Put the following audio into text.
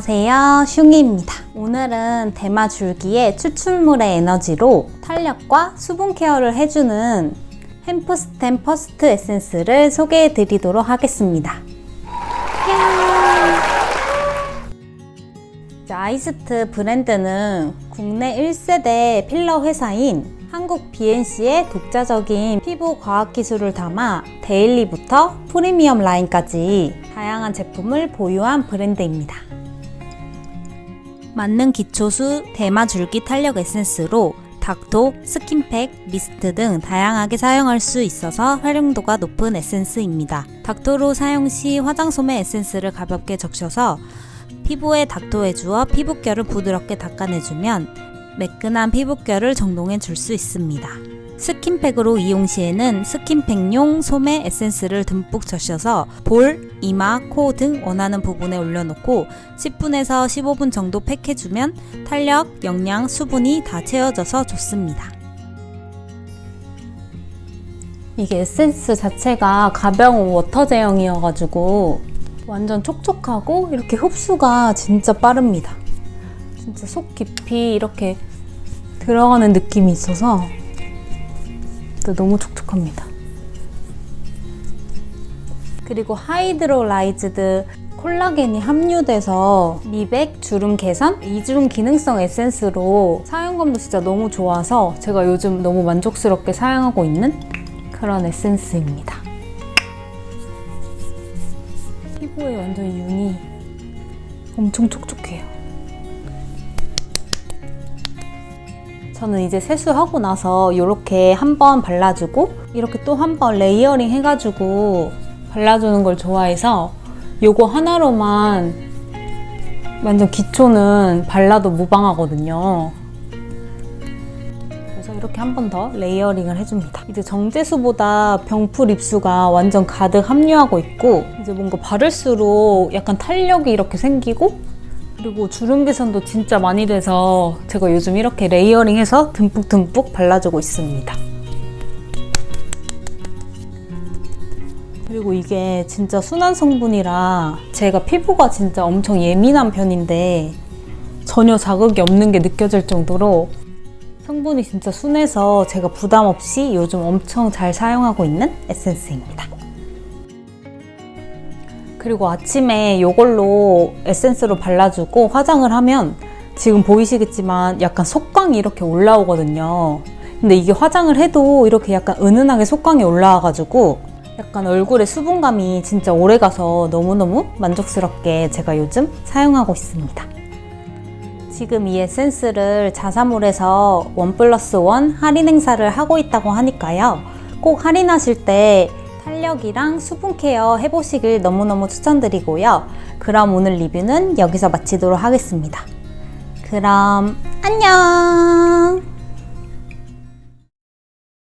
안녕하세요. 슝이입니다. 오늘은 대마 줄기의 추출물의 에너지로 탄력과 수분 케어를 해주는 햄프스템 퍼스트 에센스를 소개해 드리도록 하겠습니다. 아이스트 브랜드는 국내 1세대 필러 회사인 한국 BNC의 독자적인 피부 과학 기술을 담아 데일리부터 프리미엄 라인까지 다양한 제품을 보유한 브랜드입니다. 맞는 기초수 대마 줄기 탄력 에센스로 닥토, 스킨팩, 미스트 등 다양하게 사용할 수 있어서 활용도가 높은 에센스입니다. 닥토로 사용 시 화장 솜에 에센스를 가볍게 적셔서 피부에 닥토해 주어 피부결을 부드럽게 닦아내주면 매끈한 피부결을 정돈해 줄 수 있습니다. 스킨팩으로 이용 시에는 스킨팩용 솜에 에센스를 듬뿍 적셔서 볼, 이마, 코 등 원하는 부분에 올려놓고 10분에서 15분 정도 팩해주면 탄력, 영양, 수분이 다 채워져서 좋습니다. 이게 에센스 자체가 가벼운 워터 제형이어가지고 완전 촉촉하고 이렇게 흡수가 진짜 빠릅니다. 진짜 속 깊이 이렇게 들어가는 느낌이 있어서 진짜 너무 촉촉합니다. 그리고 하이드로라이즈드 콜라겐이 함유돼서 미백, 주름 개선, 이중 기능성 에센스로 사용감도 진짜 너무 좋아서 제가 요즘 너무 만족스럽게 사용하고 있는 그런 에센스입니다. 피부에 완전 윤이 엄청 촉촉해요. 저는 이제 세수하고 나서 이렇게 한 번 발라주고 이렇게 또 한 번 레이어링 해가지고 발라주는 걸 좋아해서 요거 하나로만 완전 기초는 발라도 무방하거든요. 그래서 이렇게 한 번 더 레이어링을 해줍니다. 이제 정제수보다 병풀 입수가 완전 가득 함유하고 있고 이제 뭔가 바를수록 약간 탄력이 이렇게 생기고 그리고 주름 개선도 진짜 많이 돼서 제가 요즘 이렇게 레이어링해서 듬뿍듬뿍 발라주고 있습니다. 그리고 이게 진짜 순한 성분이라 제가 피부가 진짜 엄청 예민한 편인데 전혀 자극이 없는 게 느껴질 정도로 성분이 진짜 순해서 제가 부담 없이 요즘 엄청 잘 사용하고 있는 에센스입니다. 그리고 아침에 이걸로 에센스로 발라주고 화장을 하면 지금 보이시겠지만 약간 속광이 이렇게 올라오거든요. 근데 이게 화장을 해도 이렇게 약간 은은하게 속광이 올라와가지고 약간 얼굴에 수분감이 진짜 오래 가서 너무너무 만족스럽게 제가 요즘 사용하고 있습니다. 지금 이 에센스를 자사몰에서 원 플러스 원 할인 행사를 하고 있다고 하니까요. 꼭 할인하실 때 탄력이랑 수분 케어 해보시길 너무너무 추천드리고요. 그럼 오늘 리뷰는 여기서 마치도록 하겠습니다. 그럼 안녕!